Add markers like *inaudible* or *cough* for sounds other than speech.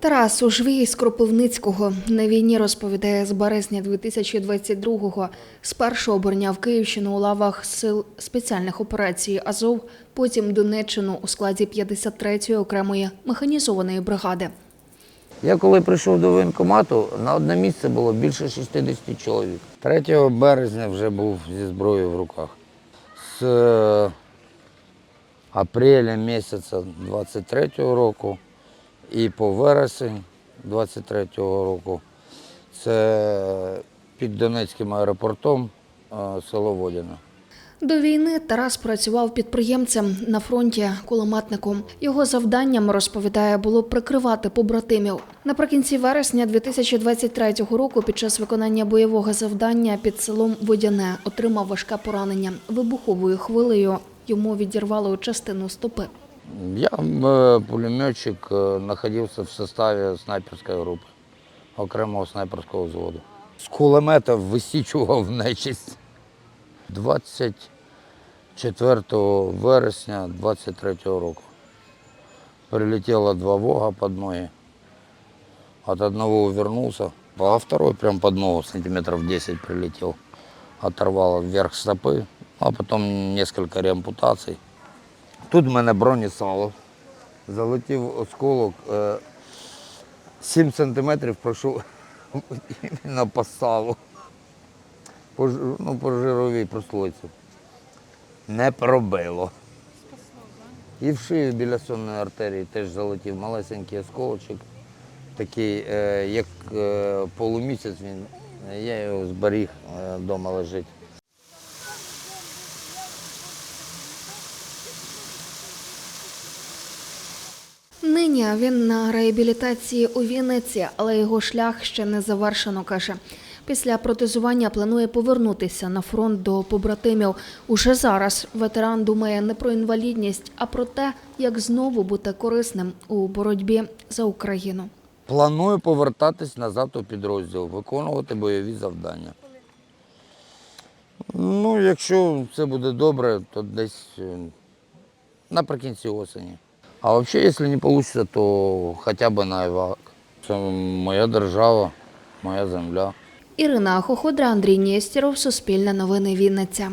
Тарас Ужвій з Кропивницького на війні розповідає з березня 2022-го. Спершу обороняв Київщину у лавах сил спеціальних операцій Азов, потім Донеччину у складі 53-ї окремої механізованої бригади. Я коли прийшов до воєнкомату, на одне місце було більше 60 чоловік. 3 березня вже був зі зброєю в руках. З е, апреля місяця 23-го року і по вересень 23-го року це під Донецьким аеропортом е, село Водяне. До війни Тарас працював підприємцем на фронті кулеметником. Його завданням, розповідає, було прикривати побратимів. Наприкінці вересня 2023 року під час виконання бойового завдання під селом Водяне отримав важке поранення. Вибуховою хвилею йому відірвало частину стопи. Я, э, пулеметчик, э, находился в составе снайперской группы, окремого снайперського взводу. З кулемета висічував нечисть. 24 вересня 23 року. Прилетело два вога под ноги. От одного увернулся, а второй прям под ногу сантиметров 10 прилетел. Оторвало вверх стопы, а потом несколько реампутаций. Тут в мене бронесало. Залетів осколок. е, 7 сантиметрів пройшов *laughs* іменно по салу. По, ну, по жировій прослойці. Не пробило. І в шию біля сонної артерії теж залетів малесенький осколочок. Такий, е, як е, полумісяць він. Я його зберіг, вдома лежить. Нині він на реабілітації у Вінниці, але його шлях ще не завершено, каже. Після протезування планує повернутися на фронт до побратимів. Уже зараз ветеран думає не про інвалідність, а про те, як знову бути корисним у боротьбі за Україну. Планую повертатись назад у підрозділ, виконувати бойові завдання. Ну, якщо все буде добре, то десь е, наприкінці осені. А взагалі, якщо не вийде, то хоча б на івак. Це моя держава, моя земля. Ірина Хоходра, Андрій Нєстєров, Суспільне новини Вінниця.